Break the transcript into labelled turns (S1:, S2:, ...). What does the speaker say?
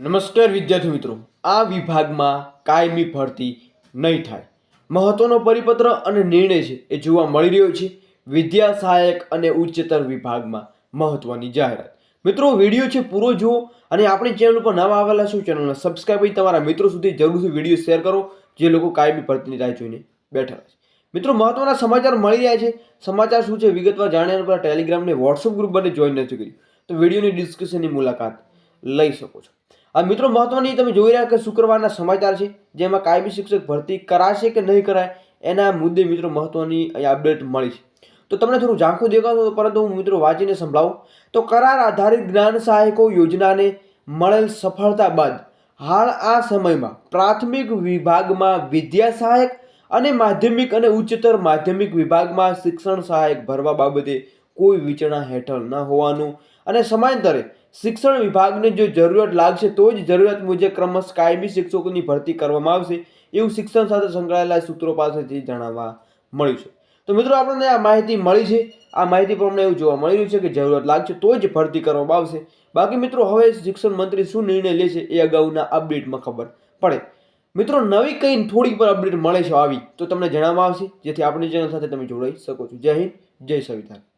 S1: નમસ્કાર વિદ્યાર્થી મિત્રો. આ વિભાગમાં કાયમી ભરતી નહીં થાય. મહત્વનો પરિપત્ર અને નિર્ણય છે એ જોવા મળી રહ્યો છે. વિદ્યા સહાયક અને ઉચ્ચતર વિભાગમાં મહત્વની જાહેરાત. મિત્રો, વીડિયો છે પૂરો જુઓ અને આપણી ચેનલ ઉપર નવા આવેલા છો ચેનલને સબસ્ક્રાઈબ કરી તમારા મિત્રો સુધી જરૂરથી વીડિયો શેર કરો, જે લોકો કાયમી ભરતીની રાહ જોઈને બેઠા છે. મિત્રો, મહત્વના સમાચાર મળી રહ્યા છે. સમાચાર શું છે વિગતવાર જાણ્યા પર ટેલિગ્રામને વોટ્સઅપ ગ્રુપ બંને જોઈન નથી કર્યું. તો વિડીયોની ડિસ્કશનની મુલાકાત લઈ શકો છો. આ મિત્રો મહત્વની તમે જોઈ રહ્યા કે શુક્રવારના સમાચાર છે, જેમાં કાયમી શિક્ષક ભરતી કરાશે કે નહીં કરાય, એના મુદ્દે મિત્રો મહત્વની અપડેટ મળી છે. તો તમને થોડું ઝાંખું દેખાતું પરંતુ હું મિત્રો વાંચીને સંભળાવું. તો કરાર આધારિત જ્ઞાન સહાયકો યોજનાને મળેલ સફળતા બાદ હાલ આ સમયમાં પ્રાથમિક વિભાગમાં વિદ્યા સહાયક અને માધ્યમિક અને ઉચ્ચતર માધ્યમિક વિભાગમાં શિક્ષણ સહાયક ભરવા બાબતે કોઈ વિચારણા હેઠળ ન હોવાનું અને સમાંતરે શિક્ષણ વિભાગને જો જરૂરિયાત લાગશે, તો જ જરૂરિયાત મુજબ ક્રમશ કાયમી શિક્ષકોની ભરતી કરવામાં આવશે, એવું શિક્ષણ સાથે સંકળાયેલા સૂત્રો પાસેથી જણાવવા મળ્યું છે. તો મિત્રો, આપણને આ માહિતી મળી છે. આ માહિતી પ્રમાણે એવું જોવા મળી રહ્યું છે કે જરૂરિયાત લાગશે, તો જ ભરતી કરવામાં આવશે. બાકી મિત્રો, હવે શિક્ષણ મંત્રી શું નિર્ણય લે છે એ અગાઉના અપડેટમાં ખબર પડે. મિત્રો, નવી કંઈ થોડીક પર અપડેટ મળે છે આવી, તો તમને જણાવવામાં આવશે, જેથી આપણી ચેનલ સાથે તમે જોડાઈ શકો છો. જય હિન્દ, જય સંવિધાન.